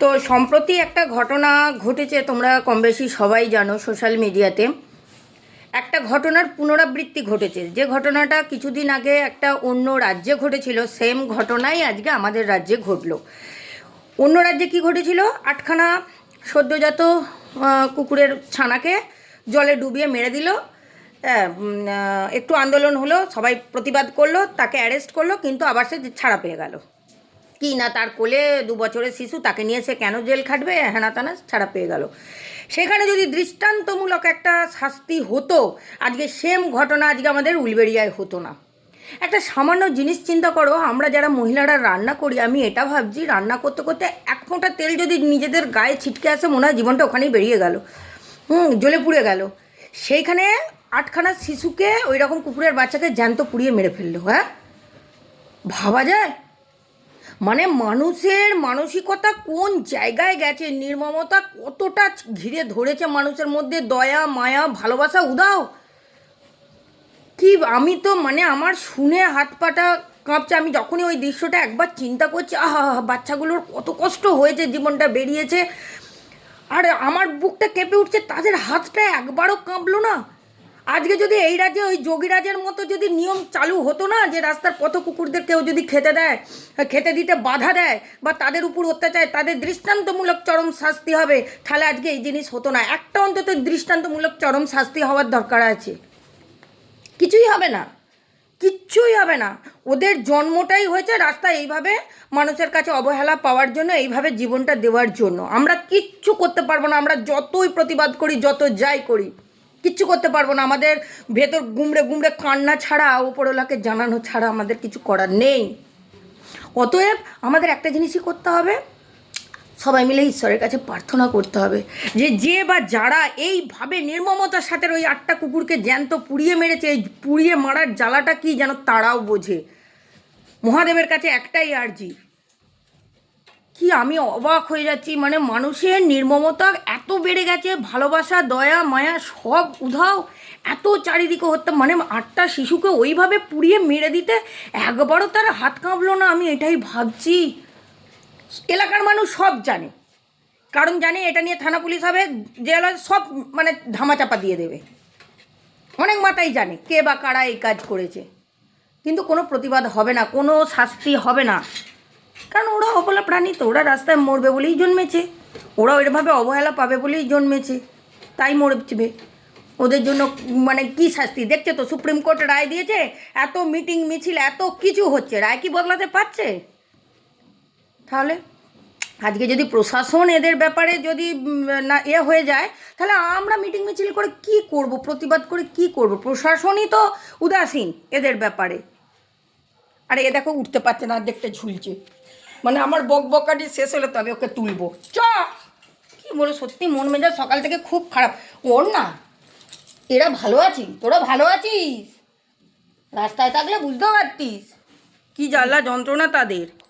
তো সম্প্রতি একটা ঘটনা ঘটেছে তোমরা কম বেশি সবাই জানো সোশ্যাল মিডিয়াতে। একটা ঘটনার পুনরাবৃত্তি ঘটেছে। যে ঘটনাটা কিছুদিন আগে একটা অন্য রাজ্যে ঘটেছিল সেম ঘটনাই আজকে আমাদের রাজ্যে ঘটলো। অন্য রাজ্যে কি ঘটেছিল? আটখানা সদ্যজাত কুকুরের ছানাকে জলে ডুবিয়ে মেরে দিল। হ্যাঁ, একটু আন্দোলন হলো সবাই প্রতিবাদ করল তাকে অ্যারেস্ট করল কিন্তু আবার সে ছাড়া পেয়ে গেল। কি না তার কোলে দু বছরের শিশু, তাকে নিয়ে সে কেন জেল খাটবে? হ্যানা তানা ছাড়া পেয়ে গেল। সেখানে যদি দৃষ্টান্তমূলক একটা শাস্তি হতো, আজকে সেম ঘটনা আজকে আমাদের উলবেড়িয়ায় হতো না। একটা সামান্য জিনিস চিন্তা করো, আমরা যারা মহিলারা রান্না করি, আমি এটা ভাবছি, রান্না করতে করতে এক ফোঁটা তেল যদি নিজেদের গায়ে ছিটকে আসে, মনে হয় জীবনটা ওখানেই বেরিয়ে গেল। হুম, জ্বলে পুড়ে গেল। সেইখানে আটখানা শিশুকে ওই রকম কুকুরের বাচ্চাকে জ্যান্ত পুড়িয়ে মেরে ফেলল হ্যাঁ? ভাবা যায়? মানে মানুষের মানসিকতা কোন জায়গায় গেছে? নির্মমতা কতটা ঘিরে ধরেছে মানুষের মধ্যে? দয়া, মায়া, ভালোবাসা, উদাও? কি আমি তো মানে আমার শুনে হাত পাটা কাঁপছে। আমি যখনই ওই দৃশ্যটা একবার চিন্তা করছি, আহা বাচ্চাগুলোর কত কষ্ট হয়েছে, জীবনটা বেরিয়েছে। আর আমার বুকটা কেঁপে উঠছে, তাদের হাতটা একবারও কাঁপলো না। আজকে যদি এই রাজ্যে ওই যোগীরাজের মতো যদি নিয়ম চালু হতো না, যে রাস্তার পথ কুকুরদের কেউ যদি খেতে দেয়, খেতে দিতে বাধা দেয়, বা তাদের উপর অত্যাচার, তাদের দৃষ্টান্তমূলক চরম শাস্তি হবে, তাহলে আজকে এই জিনিস হতো না। একটা অন্তত দৃষ্টান্তমূলক চরম শাস্তি হওয়ার দরকার আছে। কিছুই হবে না। কিচ্ছুই হবে না। ওদের জন্মটাই হয়েছে রাস্তা এইভাবে মানুষের কাছে অবহেলা পাওয়ার জন্য, এইভাবে জীবনটা দেওয়ার জন্য। আমরা কিচ্ছু করতে পারব না। আমরা যতই প্রতিবাদ করি, যত যাই করি। কিচ্ছু করতে পারব না। আমাদের ভেতর গুমড়ে গুমড়ে কান্না ছাড়া ওপরওয়ালাকে জানানো ছাড়া আমাদের কিছু করার নেই। অতএব আমাদের একটা জিনিসই করতে হবে। সবাই মিলে ঈশ্বরের কাছে প্রার্থনা করতে হবে যে যে বা যারা এইভাবে নির্মমতার সাথে ওই আটটা কুকুরকে জ্যান্ত পুড়িয়ে মেরেছে, এই পুড়িয়ে মারার জ্বালাটা কি যেন তারাও বোঝে। মহাদেবের কাছে একটাই আর্জি কি আমি অবাক হয়ে যাচ্ছি। মানে মানুষের নির্মমতা এত বেড়ে গেছে, ভালোবাসা, দয়া, মায়া সব উধাও এত চারিদিকে হত্যা। মানে আটটা শিশুকে ওইভাবে পুড়িয়ে মেরে দিতে একবারও তার হাত কাঁপলো না, আমি এটাই ভাবছি। এলাকার মানুষ সব জানে। কারণ জানে এটা নিয়ে থানা পুলিশ হবে, জেল সব মানে ধামাচাপা দিয়ে দেবে। অনেক মাথায় জানে কে বা কারা এই কাজ করেছে। কিন্তু কোনো প্রতিবাদ হবে না, কোনো শাস্তি হবে না। কারণ ওরা অবলা প্রাণী তো, ওরা রাস্তায় মরবে বলেই জন্মেছে। ওরা এরভাবে অবহেলা পাবে বলেই জন্মেছে। তাই মরবে। ওদের জন্য মানে কি শাস্তি? দেখছে তো, সুপ্রিম কোর্ট রায় দিয়েছে, এত মিটিং, মিছিল, এত কিছু হচ্ছে। রায় কি বদলাতে পারছে? তাহলে আজকে যদি প্রশাসন এদের ব্যাপারে যদি না, এ হয়ে যায়, তাহলে আমরা মিটিং, মিছিল করে কি করব, প্রতিবাদ করে কি করব? প্রশাসনই তো উদাসীন এদের ব্যাপারে। আরে এ দেখো, উঠতে পারছে না, দেখতে ঝুলছে। মানে আমার বক বকাটি শেষ হলে তবে ওকে তুলবো। চ! কী বলো, সত্যি মন মেজাজ সকাল থেকে খুব খারাপ। ওর না, এরা ভালো আছি তোরা ভালো আছিস। রাস্তায় থাকলে বুঝতেও পারতিস। কী জ্বালা যন্ত্রণা তাদের।